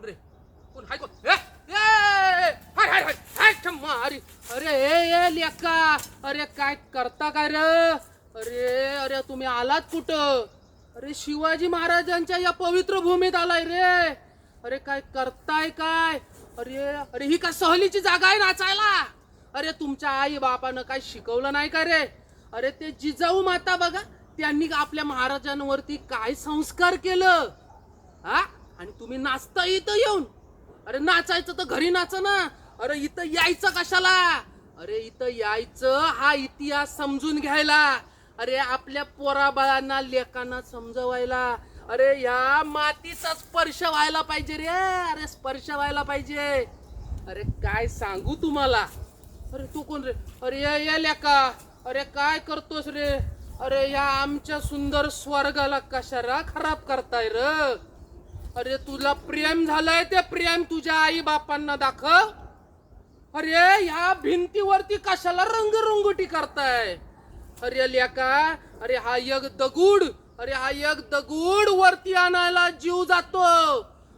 कोण रे? कोण? हाय कोण? ए, ए, हाय हाय हाय हाय ठम्मा, अरे अरे ए ए लेका अरे काय करता काय रे? अरे अरे तुम्ही आलात कुठं? अरे शिवाजी महाराजांच्या या पवित्र भूमीत आलाय रे. अरे काय करताय काय? अरे अरे ही का सहलीची जागा आहे नाचायला? अरे तुमच्या आई बापानं काय शिकवलं नाही का रे? अरे ते जिजाऊ माता बघा त्यांनी आपल्या महाराजांवरती काय संस्कार केलं? हा? आणि तुम्ही नाचता इथं येऊन. अरे नाचायचं तर घरी नाच ना. अरे इथं यायचं कशाला? अरे इथं यायचं हा इतिहास समजून घ्यायला. अरे आपल्या पोराबाळांना लेकांना समजवायला. अरे या मातीचा स्पर्श व्हायला पाहिजे रे. अरे स्पर्श व्हायला पाहिजे. अरे काय सांगू तुम्हाला? अरे तू कोण रे? अरे या या लेका. अरे काय करतोस रे? अरे या आमच्या सुंदर स्वर्गाला कशाला खराब करताय र? अरे तुला प्रेम झालंय ते प्रेम तुझ्या आई बापांना दाखव. अरे ह्या भिंतीवरती कशाला रंगरंगोटी करताय? अरे लेका अरे हा यग दगुड अरे हा यग दगुड वरती आणायला जीव जातो.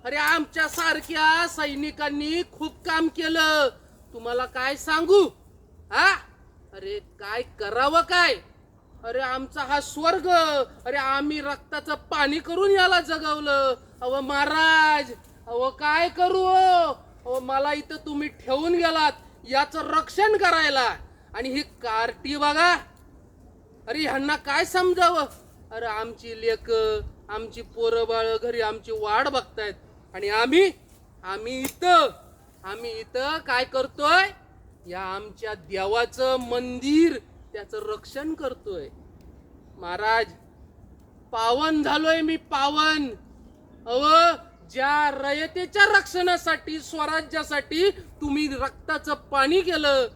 अरे आमच्या सारख्या सैनिकांनी खूप काम केलं. तुम्हाला काय सांगू? हा? अरे काय करावं काय? अरे आमचा हा स्वर्ग अरे आम्ही रक्ताचं पाणी करून याला जगवलं. अव महाराज अव काय करू हो? अहो मला इथं तुम्ही ठेवून गेलात याचं रक्षण करायला. आणि ही कार्टी बघा. अरे ह्यांना काय समजावं? अरे आमची लेक आमची पोरं बाळ घरी आमची वाट बघतायत. आणि आम्ही आम्ही इथं आम्ही इथं काय करतोय? या आमच्या देवाचं मंदिर त्याचं रक्षण करतोय. महाराज पावन झालोय मी पावन. अव ज्या रयतेच्या रक्षणासाठी स्वराज्यासाठी तुम्ही रक्ताचं पाणी केलं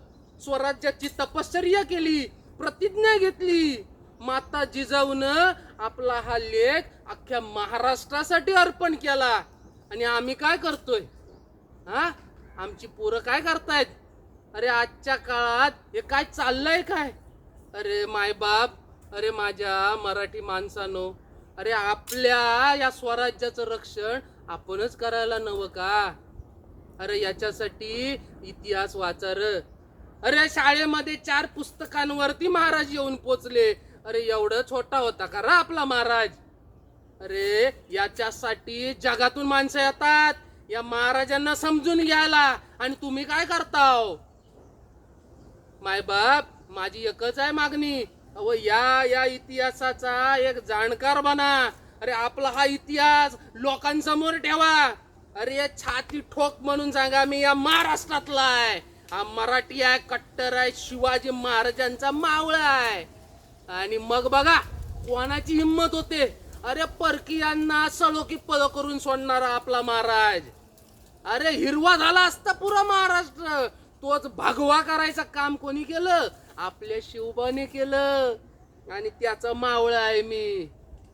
स्वराज्याची तपश्चर्या केली प्रतिज्ञा घेतली माता जिजाऊन आपला हा लेख अख्ख्या महाराष्ट्रासाठी अर्पण केला. आणि आम्ही काय करतोय? हा? आमची पोरं काय करतायत? अरे आजच्या काळात हे काय चाललंय काय? अरे मायबाप अरे माझ्या मराठी माणसानो अरे आपल्या या स्वराज्याचं रक्षण आपणच करायला नवं का? अरे याच्यासाठी इतिहास वाचा र अरे शाळेमध्ये चार पुस्तकांवरती महाराज येऊन पोचले. अरे एवढं छोटा होता का रा आपला महाराज? अरे याच्यासाठी जगातून माणसं येतात. या महाराजांना समजून घ्यायला. आणि तुम्ही काय करताव? मायबाप माझी एकच आहे मागणी. अहो या या इतिहासाचा एक जाणकार बना. अरे आपला हा इतिहास लोकांसमोर ठेवा. अरे छाती ठोक म्हणून सांगा मी या महाराष्ट्रातला आहे. हा मराठी आहे कट्टर आहे शिवाजी महाराजांचा मावळा आहे. आणि मग बघा कोणाची हिंमत होते? अरे परकीयांना सळोकी पद करून सोडणारा आपला महाराज. अरे हिरवा झाला असता पुरा महाराष्ट्र. तोच भगवा करायचं काम कोणी केलं? आपल्या शिवबाने केलं. आणि त्याचं मावळं आहे मी.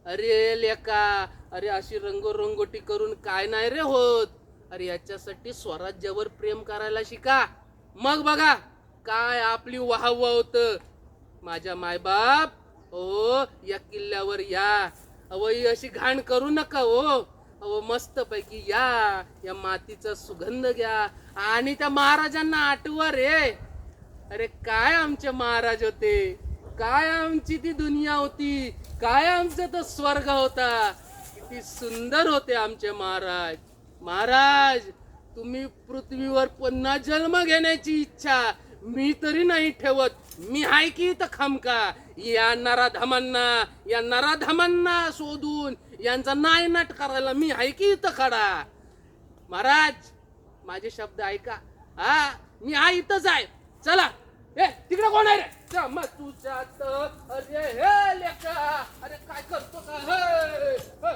अरे लेका अरे अशी रंगोरंगोटी करून काय नाही रे होत. अरे याच्यासाठी स्वराज्यावर प्रेम करायला शिका. मग बघा काय आपली वाह होत. माझ्या मायबाप ओ या किल्ल्यावर या. अवयी अशी घाण करू नका हो. अहो मस्तपैकी या या मातीचा सुगंध घ्या. आणि त्या महाराजांना आठवा रे. अरे काय आमचे महाराज होते? काय आमची ती दुनिया होती? काय आमचा तो स्वर्ग होता? किती सुंदर होते आमचे महाराज. महाराज तुम्ही पृथ्वीवर पुन्हा जन्म घेण्याची इच्छा मी तरी नाही ठेवत. मी हाय की इथं खमका या नराधमांना या नराधमांना शोधून यांचा नायनाट करायला मी हाय की इथं खडा? महाराज माझे शब्द ऐका. हा मी हा इथंच आहे. चला. ए तिकडे कोण आहे रे? तुझ्यात अरे हे लेका. अरे काय करतो का?